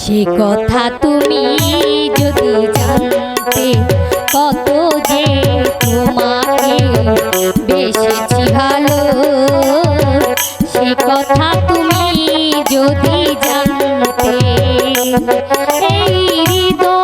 সে কথা তুমি যদি জানতে, কত যে তোমাকে বেশেছি ভালো, সে কথা তুমি যদি জানতে, এই হৃদয়